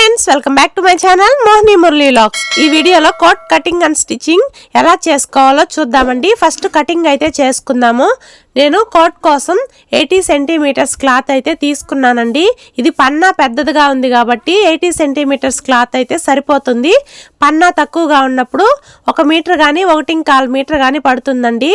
Friends welcome back to my channel Mohini Murali looks ఈ వీడియోలో coat cutting and stitching ఎలా చేసుకోవాలో చూద్దామండి. ఫస్ట్ కటింగ్ అయితే చేసుకుందాము. నేను కోట్ కోసం ఎయిటీ సెంటీమీటర్స్ క్లాత్ అయితే తీసుకున్నానండి. ఇది పన్నా పెద్దదిగా ఉంది కాబట్టి ఎయిటీ సెంటీమీటర్స్ క్లాత్ అయితే సరిపోతుంది. పన్నా తక్కువగా ఉన్నప్పుడు ఒక మీటర్ కానీ ఒకటి కాల్ మీటర్ కానీ పడుతుందండి.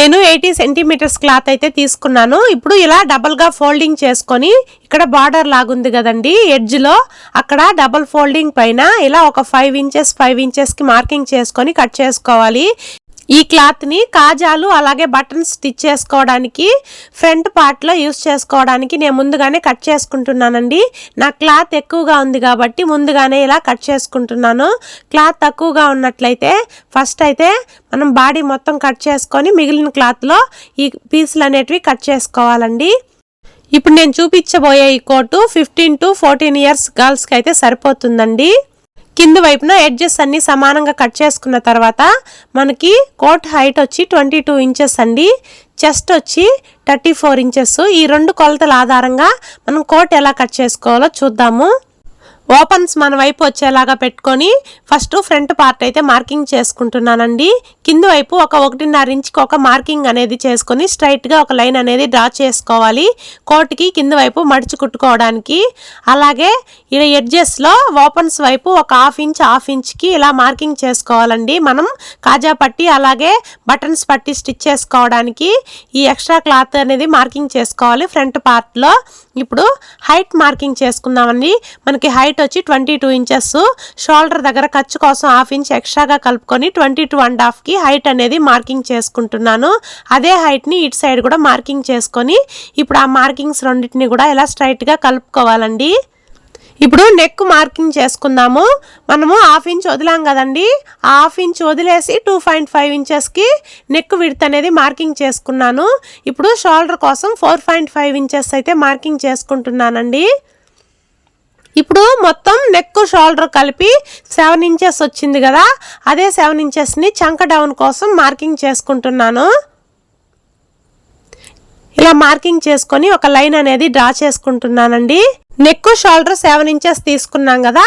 నేను ఎయిటీ సెంటీమీటర్స్ క్లాత్ అయితే తీసుకున్నాను. ఇప్పుడు ఇలా డబల్గా ఫోల్డింగ్ చేసుకొని ఇక్కడ బార్డర్ లాగుంది కదండి ఎడ్జ్లో అక్కడ డబల్ ఫోల్డింగ్ పైన ఇలా ఒక ఫైవ్ ఇంచెస్ ఫైవ్ ఇంచెస్కి మార్కింగ్ చేసుకొని కట్ చేసుకోవాలి. ఈ క్లాత్ని కాజాలు అలాగే బటన్స్ స్టిచ్ చేసుకోవడానికి ఫ్రంట్ పార్ట్లో యూస్ చేసుకోవడానికి నేను ముందుగానే కట్ చేసుకుంటున్నానండి. నా క్లాత్ ఎక్కువగా ఉంది కాబట్టి ముందుగానే ఇలా కట్ చేసుకుంటున్నాను. క్లాత్ తక్కువగా ఉన్నట్లయితే ఫస్ట్ అయితే మనం బాడీ మొత్తం కట్ చేసుకొని మిగిలిన క్లాత్లో ఈ పీసులు అనేటివి కట్ చేసుకోవాలండి. ఇప్పుడు నేను చూపించబోయే ఈ coat fifteen to fourteen years గర్ల్స్కి అయితే సరిపోతుందండి. కింద వైపున ఎడ్జెస్ అన్ని సమానంగా కట్ చేసుకున్న తర్వాత మనకి కోట్ హైట్ వచ్చి ట్వంటీ టూ ఇంచెస్ అండి. చెస్ట్ వచ్చి థర్టీ ఫోర్ ఇంచెస్. ఈ రెండు కొలతల ఆధారంగా మనం కోట్ ఎలా కట్ చేసుకోవాలో చూద్దాము. ఓపెన్స్ మన వైపు వచ్చేలాగా పెట్టుకొని ఫస్ట్ ఫ్రంట్ పార్ట్ అయితే మార్కింగ్ చేసుకుంటున్నానండి. కింద వైపు ఒక ఒకటిన్నర ఇంచుకి ఒక మార్కింగ్ అనేది చేసుకొని స్ట్రైట్గా ఒక లైన్ అనేది డ్రా చేసుకోవాలి. కోట్కి కింద వైపు మడిచి కుట్టుకోవడానికి. అలాగే ఈ ఎడ్జెస్లో ఓపెన్స్ వైపు ఒక హాఫ్ ఇంచ్ హాఫ్ ఇంచ్కి ఇలా మార్కింగ్ చేసుకోవాలండి. మనం కాజా పట్టి అలాగే బటన్స్ పట్టి స్టిచ్ చేసుకోవడానికి ఈ ఎక్స్ట్రా క్లాత్ అనేది మార్కింగ్ చేసుకోవాలి. ఫ్రంట్ పార్ట్లో ఇప్పుడు హైట్ మార్కింగ్ చేసుకుందామండి. మనకి హైట్ వచ్చి ట్వంటీ టూ ఇంచెస్. షోల్డర్ దగ్గర ఖర్చు కోసం హాఫ్ ఇంచ్ ఎక్స్ట్రాగా కలుపుకొని ట్వంటీ టూ అండ్ హాఫ్కి హైట్ అనేది మార్కింగ్ చేసుకుంటున్నాను. అదే హైట్ని ఇటు సైడ్ కూడా మార్కింగ్ చేసుకొని ఇప్పుడు ఆ మార్కింగ్స్ రెండింటిని కూడా ఇలా స్ట్రైట్గా కలుపుకోవాలండి? ఇప్పుడు నెక్ మార్కింగ్ చేసుకుందాము. మనము హాఫ్ ఇంచ్ వదిలాం కదండి. ఆ హాఫ్ ఇంచ్ వదిలేసి టూ పాయింట్ ఫైవ్ ఇంచెస్కి నెక్ విడత్ అనేది మార్కింగ్ చేసుకున్నాను. ఇప్పుడు షోల్డర్ కోసం ఫోర్ పాయింట్ ఫైవ్ ఇంచెస్ అయితే మార్కింగ్ చేసుకుంటున్నానండి. ఇప్పుడు మొత్తం నెక్ షోల్డర్ కలిపి సెవెన్ ఇంచెస్ వచ్చింది కదా అదే సెవెన్ ఇంచెస్ని చంక డౌన్ కోసం మార్కింగ్ చేసుకుంటున్నాను. ఇలా మార్కింగ్ చేసుకొని ఒక లైన్ అనేది డ్రా చేసుకుంటున్నానండి. నెక్ షోల్డర్ సెవెన్ ఇంచెస్ తీసుకున్నాం కదా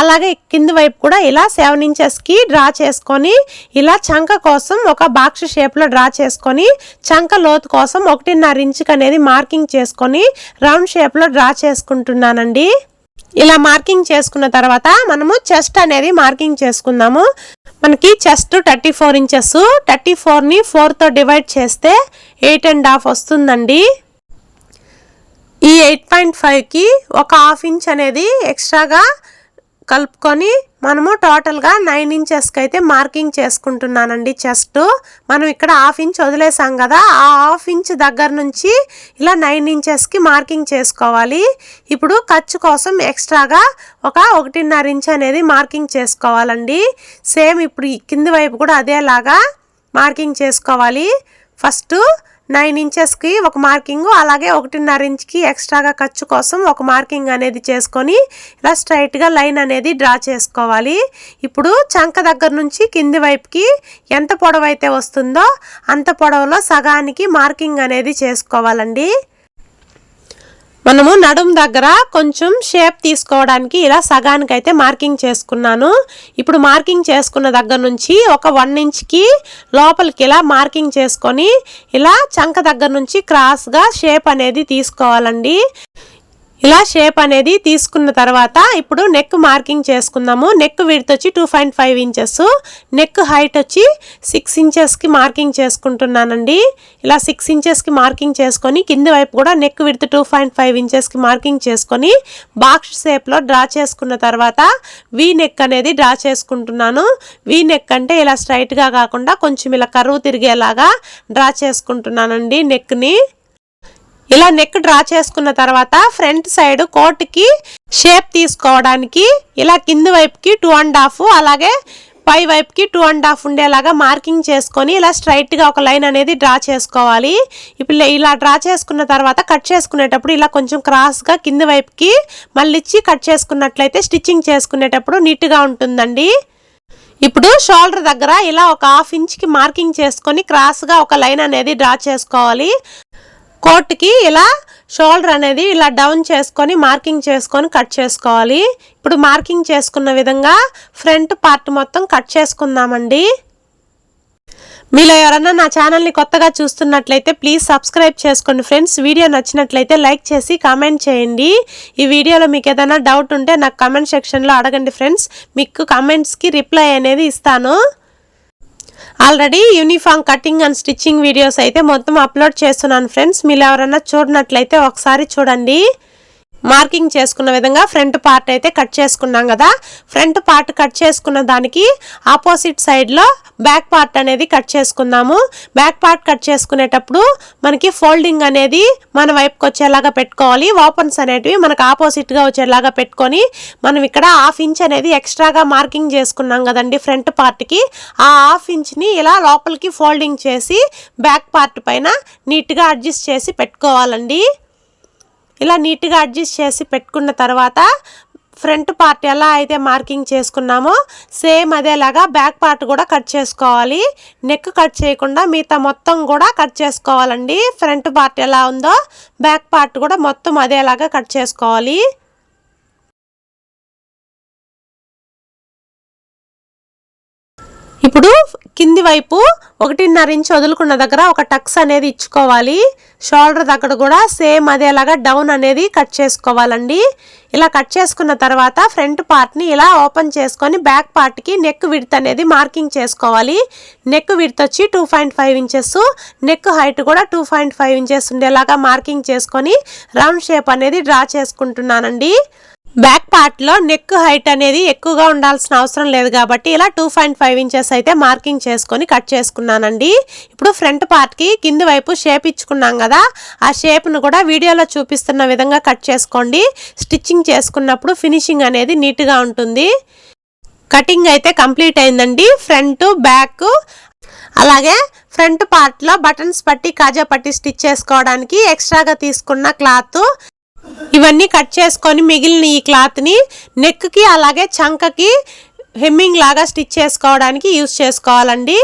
అలాగే కింద వైపు కూడా ఇలా సెవెన్ ఇంచెస్కి డ్రా చేసుకొని ఇలా చంక కోసం ఒక బాక్స్ షేప్లో డ్రా చేసుకొని చంక లోతు కోసం ఒకటిన్నర ఇంచుకి అనేది మార్కింగ్ చేసుకొని రౌండ్ షేప్లో డ్రా చేసుకుంటున్నానండి. ఇలా మార్కింగ్ చేసుకున్న తర్వాత మనము చెస్ట్ అనేది మార్కింగ్ చేసుకుందాము. మనకి chest thirty four inches. Thirty ఫోర్ని ఫోర్తో డివైడ్ చేస్తే ఎయిట్ అండ్ హాఫ్ వస్తుందండి. ఈ ఎయిట్ పాయింట్ ఫైవ్కి ఒక హాఫ్ ఇంచ్ అనేది ఎక్స్ట్రాగా కలుపుకొని మనము టోటల్గా నైన్ ఇంచెస్కి అయితే మార్కింగ్ చేసుకుంటున్నానండి చెస్ట్. మనం ఇక్కడ హాఫ్ ఇంచ్ వదిలేసాం కదా ఆ హాఫ్ ఇంచ్ దగ్గర నుంచి ఇలా నైన్ ఇంచెస్కి మార్కింగ్ చేసుకోవాలి. ఇప్పుడు ఖర్చు కోసం ఎక్స్ట్రాగా ఒక ఒకటిన్నర ఇంచ్ అనేది మార్కింగ్ చేసుకోవాలండి. సేమ్ ఇప్పుడు కింది వైపు కూడా అదేలాగా మార్కింగ్ చేసుకోవాలి. ఫస్ట్ నైన్ ఇంచెస్కి ఒక మార్కింగ్ అలాగే ఒకటిన్నర ఇంచ్కి ఎక్స్ట్రాగా ఖర్చు కోసం ఒక మార్కింగ్ అనేది చేసుకొని ఇలా స్ట్రైట్గా లైన్ అనేది డ్రా చేసుకోవాలి. ఇప్పుడు చంక దగ్గర నుంచి కింది వైపుకి ఎంత పొడవు అయితే వస్తుందో అంత పొడవులో సగానికి మార్కింగ్ అనేది చేసుకోవాలండి. మనము నడుం దగ్గర కొంచెం షేప్ తీసుకోవడానికి ఇలా సగానికి అయితే మార్కింగ్ చేసుకున్నాను. ఇప్పుడు మార్కింగ్ చేసుకున్న దగ్గర నుంచి ఒక వన్ ఇంచ్కి లోపలికి ఇలా మార్కింగ్ చేసుకొని ఇలా చంక దగ్గర నుంచి క్రాస్గా షేప్ అనేది తీసుకోవాలండి. ఇలా షేప్ అనేది తీసుకున్న తర్వాత ఇప్పుడు నెక్ మార్కింగ్ చేసుకుందాము. నెక్ విడ్త్ వచ్చి two point five inches neck height వచ్చి సిక్స్ ఇంచెస్కి మార్కింగ్ చేసుకుంటున్నానండి. ఇలా సిక్స్ ఇంచెస్కి మార్కింగ్ చేసుకొని కింది వైపు కూడా neck width two point five ఇంచెస్కి మార్కింగ్ చేసుకొని బాక్స్ షేప్లో డ్రా చేసుకున్న తర్వాత వీ నెక్ అనేది డ్రా చేసుకుంటున్నాను. వీ నెక్ అంటే ఇలా స్ట్రైట్గా కాకుండా కొంచెం ఇలా కరువు తిరిగేలాగా డ్రా చేసుకుంటున్నానండి నెక్ని ఇలా నెక్ డ్రా చేసుకున్న తర్వాత ఫ్రంట్ సైడ్ కోట్కి షేప్ తీసుకోవడానికి ఇలా కింది వైపుకి టూ అండ్ హాఫ్ అలాగే పై వైపుకి టూ అండ్ హాఫ్ ఉండేలాగా మార్కింగ్ చేసుకొని ఇలా స్ట్రైట్గా ఒక లైన్ అనేది డ్రా చేసుకోవాలి. ఇప్పుడు ఇలా డ్రా చేసుకున్న తర్వాత కట్ చేసుకునేటప్పుడు ఇలా కొంచెం క్రాస్గా కింది వైపుకి మళ్ళీ ఇచ్చి కట్ చేసుకున్నట్లయితే స్టిచ్చింగ్ చేసుకునేటప్పుడు నీట్గా ఉంటుందండి. ఇప్పుడు షోల్డర్ దగ్గర ఇలా ఒక హాఫ్ ఇంచ్కి మార్కింగ్ చేసుకొని క్రాస్గా ఒక లైన్ అనేది డ్రా చేసుకోవాలి. కోట్కి ఇలా షోల్డర్ అనేది ఇలా డౌన్ చేసుకొని మార్కింగ్ చేసుకొని కట్ చేసుకోవాలి. ఇప్పుడు మార్కింగ్ చేసుకున్న విధంగా ఫ్రంట్ పార్ట్ మొత్తం కట్ చేసుకుందామండి. మీలో ఎవరన్నా నా ఛానల్ని కొత్తగా చూస్తున్నట్లయితే ప్లీజ్ సబ్స్క్రైబ్ చేసుకోండి ఫ్రెండ్స్. వీడియో నచ్చినట్లయితే లైక్ చేసి కామెంట్ చేయండి. ఈ వీడియోలో మీకు ఏదైనా డౌట్ ఉంటే నాకు కామెంట్ సెక్షన్లో అడగండి ఫ్రెండ్స్. మీకు కామెంట్స్కి రిప్లై అనేది ఇస్తాను. Already uniform cutting and stitching videos అయితే మొత్తం అప్లోడ్ చేస్తున్నాను ఫ్రెండ్స్. మీరు ఎవరైనా చూడనట్లయితే ఒకసారి చూడండి. మార్కింగ్ చేసుకున్న విధంగా ఫ్రంట్ పార్ట్ అయితే కట్ చేసుకున్నాం కదా. ఫ్రంట్ పార్ట్ కట్ చేసుకున్న దానికి ఆపోజిట్ సైడ్లో బ్యాక్ పార్ట్ అనేది కట్ చేసుకుందాము. బ్యాక్ పార్ట్ కట్ చేసుకునేటప్పుడు మనకి ఫోల్డింగ్ అనేది మన వైపుకి వచ్చేలాగా పెట్టుకోవాలి. ఓపెన్స్ అనేటివి మనకు ఆపోజిట్గా వచ్చేలాగా పెట్టుకొని మనం ఇక్కడ హాఫ్ ఇంచ్ అనేది ఎక్స్ట్రాగా మార్కింగ్ చేసుకున్నాం కదండి ఫ్రంట్ పార్ట్కి ఆ హాఫ్ ఇంచ్ని ఇలా లోపలికి ఫోల్డింగ్ చేసి బ్యాక్ పార్ట్ పైన నీట్గా అడ్జస్ట్ చేసి పెట్టుకోవాలండి. ఇలా నీట్గా అడ్జస్ట్ చేసి పెట్టుకున్న తర్వాత ఫ్రంట్ పార్ట్ ఎలా అయితే మార్కింగ్ చేసుకున్నామో సేమ్ అదేలాగా బ్యాక్ పార్ట్ కూడా కట్ చేసుకోవాలి. నెక్ కట్ చేయకుండా మిగతా మొత్తం కూడా కట్ చేసుకోవాలండి. ఫ్రంట్ పార్ట్ ఎలా ఉందో బ్యాక్ పార్ట్ కూడా మొత్తం అదేలాగా కట్ చేసుకోవాలి. ఇప్పుడు కింది వైపు ఒకటిన్నర ఇంచ్ వదులుకున్న దగ్గర ఒక టక్స్ అనేది ఇచ్చుకోవాలి. షోల్డర్ దగ్గర కూడా సేమ్ అదేలాగా డౌన్ అనేది కట్ చేసుకోవాలండి. ఇలా కట్ చేసుకున్న తర్వాత ఫ్రంట్ పార్ట్ని ఇలా ఓపెన్ చేసుకొని బ్యాక్ పార్ట్కి నెక్ విడ్త్ అనేది మార్కింగ్ చేసుకోవాలి. నెక్ విడ్త్ వచ్చి two point five inches neck height కూడా టూ పాయింట్ ఫైవ్ ఇంచెస్ ఉండేలాగా మార్కింగ్ చేసుకొని రౌండ్ షేప్ అనేది డ్రా చేసుకుంటున్నానండి. బ్యాక్ పార్ట్లో నెక్ హైట్ అనేది ఎక్కువగా ఉండాల్సిన అవసరం లేదు కాబట్టి ఇలా టూ పాయింట్ ఫైవ్ ఇంచెస్ అయితే మార్కింగ్ చేసుకొని కట్ చేసుకున్నానండి. ఇప్పుడు ఫ్రంట్ పార్ట్కి కింది వైపు షేప్ ఇచ్చుకున్నాం కదా ఆ షేప్ను కూడా వీడియోలో చూపిస్తున్న విధంగా కట్ చేసుకోండి. స్టిచ్చింగ్ చేసుకున్నప్పుడు ఫినిషింగ్ అనేది నీట్గా ఉంటుంది. కటింగ్ అయితే కంప్లీట్ అయిందండి. ఫ్రంట్ బ్యాక్ అలాగే ఫ్రంట్ పార్ట్లో బటన్స్ పట్టి కాజా పట్టి స్టిచ్ చేసుకోవడానికి ఎక్స్ట్రాగా తీసుకున్న క్లాత్. ఇవన్నీ కట్ చేసుకొని మిగిలిన ఈ క్లాత్ని నెక్కి అలాగే చంకకి హెమ్మింగ్ లాగా స్టిచ్ చేసుకోవడానికి యూస్ చేసుకోవాలండి.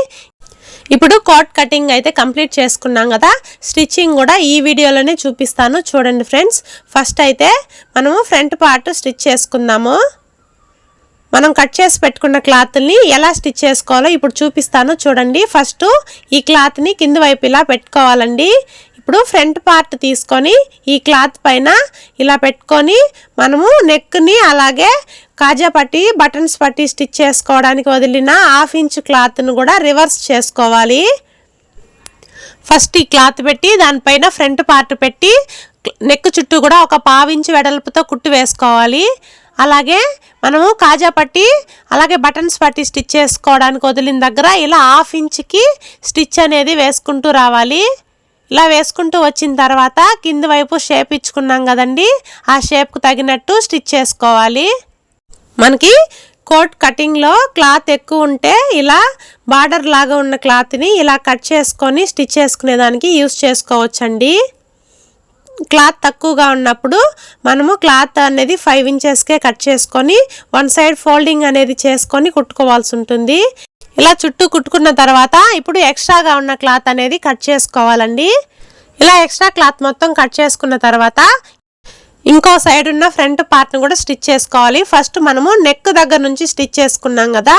ఇప్పుడు కోట్ కటింగ్ అయితే కంప్లీట్ చేసుకున్నాం కదా. స్టిచ్చింగ్ కూడా ఈ వీడియోలోనే చూపిస్తాను. చూడండి ఫ్రెండ్స్ ఫస్ట్ అయితే మనము ఫ్రంట్ పార్ట్ స్టిచ్ చేసుకుందాము. మనం కట్ చేసి పెట్టుకున్న క్లాత్ని ఎలా స్టిచ్ చేసుకోవాలో ఇప్పుడు చూపిస్తాను. చూడండి ఫస్ట్ ఈ క్లాత్ని కింద వైపు ఇలా పెట్టుకోవాలండి. ఇప్పుడు ఫ్రంట్ పార్ట్ తీసుకొని ఈ క్లాత్ పైన ఇలా పెట్టుకొని మనము నెక్ని అలాగే కాజా పట్టి బటన్స్ పట్టి స్టిచ్ చేసుకోవడానికి వదిలిన హాఫ్ ఇంచ్ క్లాత్ను కూడా రివర్స్ చేసుకోవాలి. ఫస్ట్ ఈ క్లాత్ పెట్టి దానిపైన ఫ్రంట్ పార్ట్ పెట్టి నెక్ చుట్టూ కూడా ఒక పావించి వెడల్పుతో కుట్టు వేసుకోవాలి. అలాగే మనము కాజా పట్టి అలాగే బటన్స్ పట్టి స్టిచ్ చేసుకోవడానికి వదిలిన దగ్గర ఇలా హాఫ్ ఇంచ్కి స్టిచ్ అనేది వేసుకుంటూ రావాలి. ఇలా వేసుకుంటూ వచ్చిన తర్వాత కింది వైపు షేప్ ఇచ్చుకున్నాం కదండి. ఆ షేప్కు తగినట్టు స్టిచ్ చేసుకోవాలి. మనకి కోట్ కటింగ్లో క్లాత్ ఎక్కువ ఉంటే ఇలా బార్డర్ లాగా ఉన్న క్లాత్ని ఇలా కట్ చేసుకొని స్టిచ్ చేసుకునేదానికి యూస్ చేసుకోవచ్చండి. క్లాత్ తక్కువగా ఉన్నప్పుడు మనము క్లాత్ అనేది ఫైవ్ ఇంచెస్కే కట్ చేసుకొని వన్ సైడ్ ఫోల్డింగ్ అనేది చేసుకొని కుట్టుకోవాల్సి ఉంటుంది. ఇలా చుట్టూ కుట్టుకున్న తర్వాత ఇప్పుడు ఎక్స్ట్రాగా ఉన్న క్లాత్ అనేది కట్ చేసుకోవాలండి. ఇలా ఎక్స్ట్రా క్లాత్ మొత్తం కట్ చేసుకున్న తర్వాత ఇంకో సైడ్ ఉన్న ఫ్రంట్ పార్ట్ను కూడా స్టిచ్ చేసుకోవాలి. ఫస్ట్ మనము నెక్ దగ్గర నుంచి స్టిచ్ చేసుకున్నాం కదా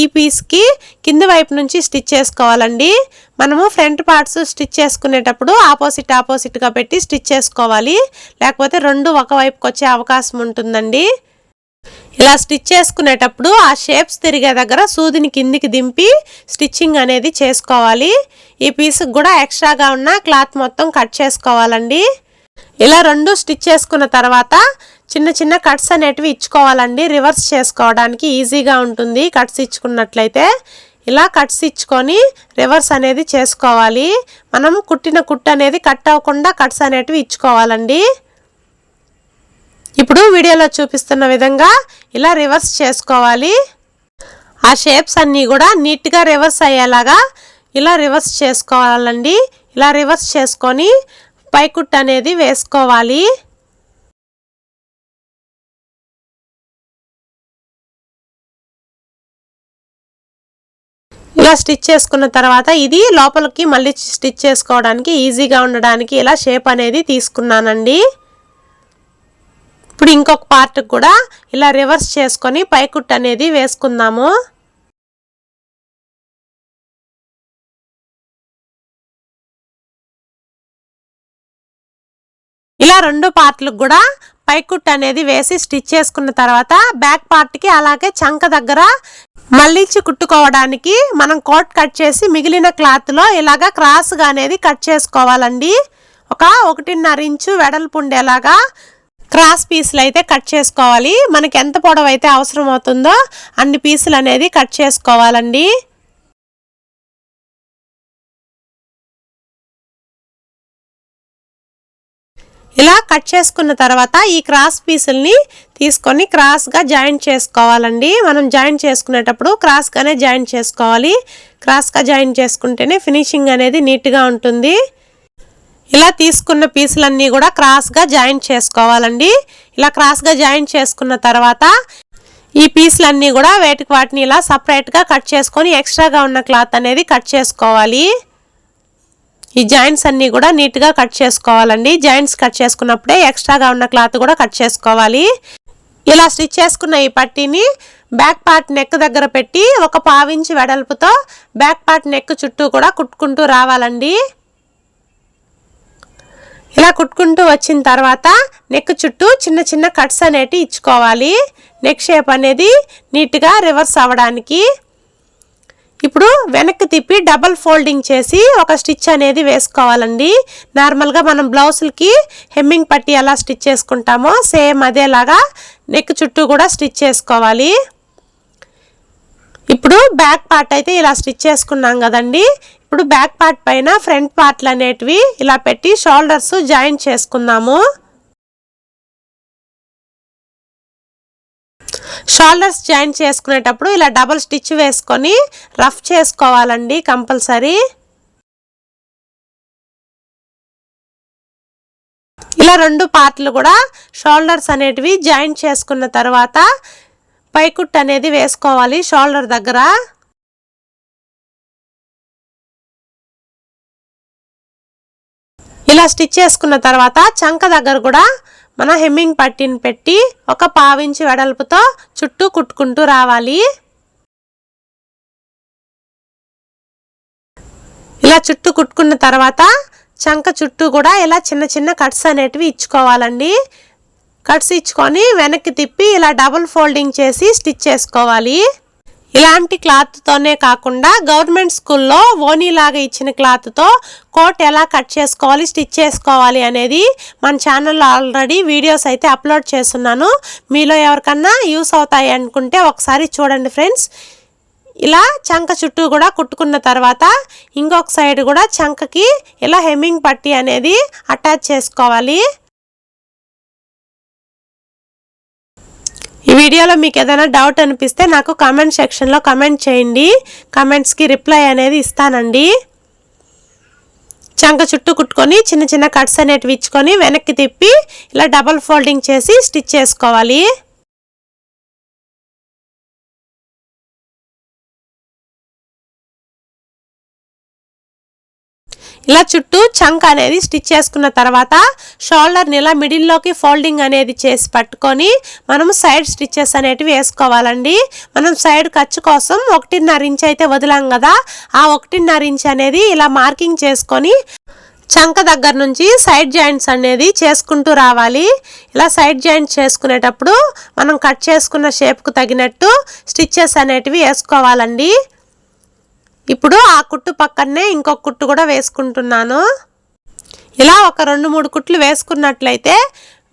ఈ పీస్కి కింది వైపు నుంచి స్టిచ్ చేసుకోవాలండి. మనము ఫ్రంట్ పార్ట్స్ స్టిచ్ చేసుకునేటప్పుడు ఆపోజిట్ ఆపోజిట్గా పెట్టి స్టిచ్ చేసుకోవాలి. లేకపోతే రెండు ఒకవైపుకి వచ్చే అవకాశం ఉంటుందండి. ఇలా స్టిచ్ చేసుకునేటప్పుడు ఆ షేప్స్ తిరిగే దగ్గర సూదిని కిందికి దింపి స్టిచ్చింగ్ అనేది చేసుకోవాలి. ఈ పీస్కి కూడా ఎక్స్ట్రాగా ఉన్న క్లాత్ మొత్తం కట్ చేసుకోవాలండి. ఇలా రెండు స్టిచ్ చేసుకున్న తర్వాత చిన్న చిన్న కట్స్ అనేటివి ఇచ్చుకోవాలండి. రివర్స్ చేసుకోవడానికి ఈజీగా ఉంటుంది కట్స్ ఇచ్చుకున్నట్లయితే. ఇలా కట్స్ ఇచ్చుకొని రివర్స్ అనేది చేసుకోవాలి. మనం కుట్టిన కుట్టు అనేది కట్ అవ్వకుండా కట్స్ అనేటివి ఇచ్చుకోవాలండి. ఇప్పుడు వీడియోలో చూపిస్తున్న విధంగా ఇలా రివర్స్ చేసుకోవాలి. ఆ షేప్స్ అన్నీ కూడా నీట్గా రివర్స్ అయ్యేలాగా ఇలా రివర్స్ చేసుకోవాలండి. ఇలా రివర్స్ చేసుకొని పైకుట్ అనేది వేసుకోవాలి. ఇలా స్టిచ్ చేసుకున్న తర్వాత ఇది లోపలికి మళ్ళీ స్టిచ్ చేసుకోవడానికి ఈజీగా ఉండడానికి ఇలా షేప్ అనేది తీసుకున్నానండి. ఇప్పుడు ఇంకొక పార్ట్ కూడా ఇలా రివర్స్ చేసుకొని పైకుట్ అనేది వేసుకుందాము. ఇలా రెండు పార్ట్లకు కూడా పైకుట్ అనేది వేసి స్టిచ్ చేసుకున్న తర్వాత బ్యాక్ పార్ట్కి అలాగే చంక దగ్గర మళ్ళీంచి కుట్టుకోవడానికి మనం కోట్ కట్ చేసి మిగిలిన క్లాత్లో ఇలాగా క్రాస్గా అనేది కట్ చేసుకోవాలండి. ఒక ఒకటిన్నర ఇంచు వెడల్పు ఉండేలాగా క్రాస్ పీసులు అయితే కట్ చేసుకోవాలి. మనకి ఎంత పొడవు అయితే అవసరం అవుతుందో అన్ని పీసులు అనేది కట్ చేసుకోవాలండి. ఇలా కట్ చేసుకున్న తర్వాత ఈ క్రాస్ పీసుల్ని తీసుకొని క్రాస్గా జాయింట్ చేసుకోవాలండి. మనం జాయింట్ చేసుకునేటప్పుడు క్రాస్గానే జాయింట్ చేసుకోవాలి. క్రాస్గా జాయింట్ చేసుకుంటేనే ఫినిషింగ్ అనేది నీట్గా ఉంటుంది. ఇలా తీసుకున్న పీసులన్నీ కూడా క్రాస్గా జాయింట్ చేసుకోవాలండి. ఇలా క్రాస్గా జాయింట్ చేసుకున్న తర్వాత ఈ పీసులన్నీ కూడా వేటికి వాటిని ఇలా సపరేట్గా కట్ చేసుకొని ఎక్స్ట్రాగా ఉన్న క్లాత్ అనేది కట్ చేసుకోవాలి. ఈ జాయింట్స్ అన్నీ కూడా నీట్గా కట్ చేసుకోవాలండి. జాయింట్స్ కట్ చేసుకున్నప్పుడే ఎక్స్ట్రాగా ఉన్న క్లాత్ కూడా కట్ చేసుకోవాలి. ఇలా స్టిచ్ చేసుకున్న ఈ పట్టీని బ్యాక్ పార్ట్ నెక్ దగ్గర పెట్టి ఒక పావించి వెడల్పుతో బ్యాక్ పార్ట్ నెక్ చుట్టూ కూడా కుట్టుకుంటూ రావాలండి. ఇలా కుట్టుకుంటూ వచ్చిన తర్వాత నెక్ చుట్టూ చిన్న చిన్న కట్స్ అనేటివి ఇచ్చుకోవాలి. నెక్ షేప్ అనేది నీట్గా రివర్స్ అవ్వడానికి. ఇప్పుడు వెనక్కి తిప్పి డబల్ ఫోల్డింగ్ చేసి ఒక స్టిచ్ అనేది వేసుకోవాలండి. నార్మల్గా మనం బ్లౌజులకి హెమ్మింగ్ పట్టి ఎలా స్టిచ్ చేసుకుంటామో సేమ్ అదేలాగా నెక్ చుట్టూ కూడా స్టిచ్ చేసుకోవాలి. ఇప్పుడు బ్యాక్ పార్ట్ అయితే ఇలా స్టిచ్ చేసుకున్నాం కదండి. ఇప్పుడు బ్యాక్ పార్ట్ పైన ఫ్రంట్ పార్ట్లు అనేటివి ఇలా పెట్టి షోల్డర్స్ జాయిన్ చేసుకుందాము. షోల్డర్స్ జాయిన్ చేసుకునేటప్పుడు ఇలా డబల్ స్టిచ్ వేసుకొని రఫ్ చేసుకోవాలండి కంపల్సరీ. ఇలా రెండు పార్ట్లు కూడా షోల్డర్స్ అనేటివి జాయిన్ చేసుకున్న తర్వాత పైకుట్ అనేది వేసుకోవాలి. షోల్డర్ దగ్గర. ఇలా స్టిచ్ చేసుకున్న తర్వాత చంక దగ్గర కూడా మన హెమ్మింగ్ పట్టిని పెట్టి ఒక పావించి వెడల్పుతో చుట్టూ కుట్టుకుంటూ రావాలి. ఇలా చుట్టూ కుట్టుకున్న తర్వాత చంక చుట్టూ కూడా ఇలా చిన్న చిన్న కట్స్ అనేటివి ఇచ్చుకోవాలండి. కట్స్ ఇచ్చుకొని వెనక్కి తిప్పి ఇలా డబుల్ ఫోల్డింగ్ చేసి స్టిచ్ చేసుకోవాలి. ఇలాంటి క్లాత్తోనే కాకుండా గవర్నమెంట్ స్కూల్లో ఓనీలాగా ఇచ్చిన క్లాత్తో కోట్ ఎలా కట్ చేసుకోవాలి స్టిచ్ చేసుకోవాలి అనేది మన ఛానల్లో ఆల్రెడీ వీడియోస్ అయితే అప్లోడ్ చేస్తున్నాను. మీలో ఎవరికన్నా యూస్ అవుతాయి అనుకుంటే ఒకసారి చూడండి ఫ్రెండ్స్. ఇలా చంక చుట్టూ కూడా కుట్టుకున్న తర్వాత ఇంకొక సైడ్ కూడా చంకకి ఇలా హెమ్మింగ్ పట్టి అనేది అటాచ్ చేసుకోవాలి. ఈ వీడియోలో మీకు ఏదైనా డౌట్ అనిపిస్తే నాకు కామెంట్ సెక్షన్లో కమెంట్ చేయండి. కమెంట్స్కి రిప్లై అనేది ఇస్తానండి. చంక చుట్టూ కుట్టుకొని చిన్న చిన్న కట్స్ అనేటివి ఇచ్చుకొని వెనక్కి తిప్పి ఇలా డబల్ ఫోల్డింగ్ చేసి స్టిచ్ చేసుకోవాలి. ఇలా చుట్టూ చంక్ అనేది స్టిచ్ చేసుకున్న తర్వాత షోల్డర్ని ఇలా మిడిల్లోకి ఫోల్డింగ్ అనేది చేసి పట్టుకొని మనం సైడ్ స్టిచ్చెస్ అనేటివి వేసుకోవాలండి. మనం సైడ్ ఖర్చు కోసం ఒకటిన్నర ఇంచ్ అయితే వదిలాం కదా ఆ ఒకటిన్నర ఇంచ్ అనేది ఇలా మార్కింగ్ చేసుకొని చంక దగ్గర నుంచి సైడ్ జాయింట్స్ అనేది చేసుకుంటూ రావాలి. ఇలా సైడ్ జాయింట్స్ చేసుకునేటప్పుడు మనం కట్ చేసుకున్న షేప్కు తగినట్టు స్టిచ్చెస్ అనేటివి వేసుకోవాలండి. ఇప్పుడు ఆ కుట్టు పక్కనే ఇంకొక కుట్టు కూడా వేసుకుంటున్నాను. ఇలా ఒక రెండు మూడు కుట్లు వేసుకున్నట్లయితే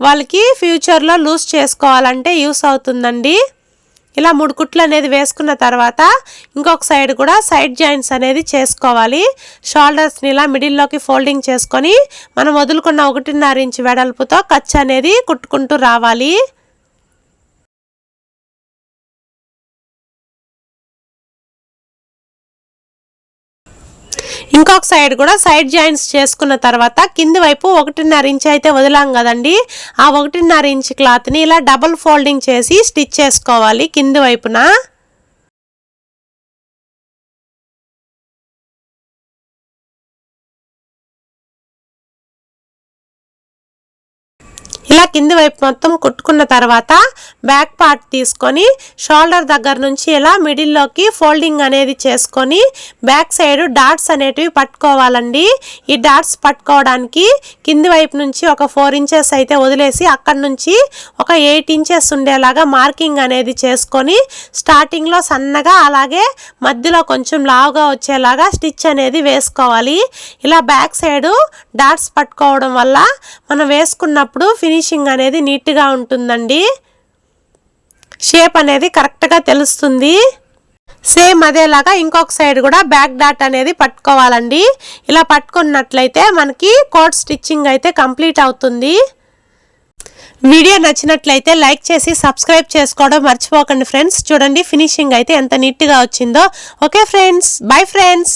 వాళ్ళకి ఫ్యూచర్లో లూజ్ చేసుకోవాలంటే యూస్ అవుతుందండి. ఇలా మూడు కుట్లు అనేది వేసుకున్న తర్వాత ఇంకొక సైడ్ కూడా సైడ్ జాయింట్స్ అనేది చేసుకోవాలి. షోల్డర్స్ని ఇలా మిడిల్లోకి ఫోల్డింగ్ చేసుకొని మనం వదులుకున్న ఒకటిన్నర ఇంచు వెడల్పుతో కచ్ అనేది కుట్టుకుంటూ రావాలి. ఇంకొక సైడ్ కూడా సైడ్ జాయింట్స్ చేసుకున్న తర్వాత కింది వైపు ఒకటిన్నర ఇంచ్ అయితే వదిలాం కదండి. ఆ ఒకటిన్నర ఇంచ్ క్లాత్ని ఇలా డబుల్ ఫోల్డింగ్ చేసి స్టిచ్ చేసుకోవాలి కింది వైపున. ఇలా కింది వైపు మొత్తం కుట్టుకున్న తర్వాత బ్యాక్ పార్ట్ తీసుకొని షోల్డర్ దగ్గర నుంచి ఇలా మిడిల్లోకి ఫోల్డింగ్ అనేది చేసుకొని బ్యాక్ సైడ్ డాట్స్ అనేటివి పట్టుకోవాలండి. ఈ డాట్స్ పట్టుకోవడానికి కింది వైపు నుంచి ఒక ఫోర్ ఇంచెస్ అయితే వదిలేసి అక్కడ నుంచి ఒక ఎయిట్ ఇంచెస్ ఉండేలాగా మార్కింగ్ అనేది చేసుకొని స్టార్టింగ్లో సన్నగా అలాగే మధ్యలో కొంచెం లావుగా వచ్చేలాగా స్టిచ్ అనేది వేసుకోవాలి. ఇలా బ్యాక్ సైడ్ డాట్స్ పట్టుకోవడం వల్ల మనం వేసుకున్నప్పుడు ఫినిషింగ్ అనేది నీట్గా ఉంటుందండి. షేప్ అనేది కరెక్ట్గా తెలుస్తుంది. సేమ్ అదేలాగా ఇంకొక సైడ్ కూడా బ్యాక్ డాట్ అనేది పట్టుకోవాలండి. ఇలా పట్టుకున్నట్లయితే మనకి కోట్ స్టిచ్చింగ్ అయితే కంప్లీట్ అవుతుంది. వీడియో నచ్చినట్లయితే లైక్ చేసి సబ్స్క్రైబ్ చేసుకోవడం మర్చిపోకండి ఫ్రెండ్స్. చూడండి ఫినిషింగ్ అయితే ఎంత నీట్గా వచ్చిందో. Okay friends. Bye friends.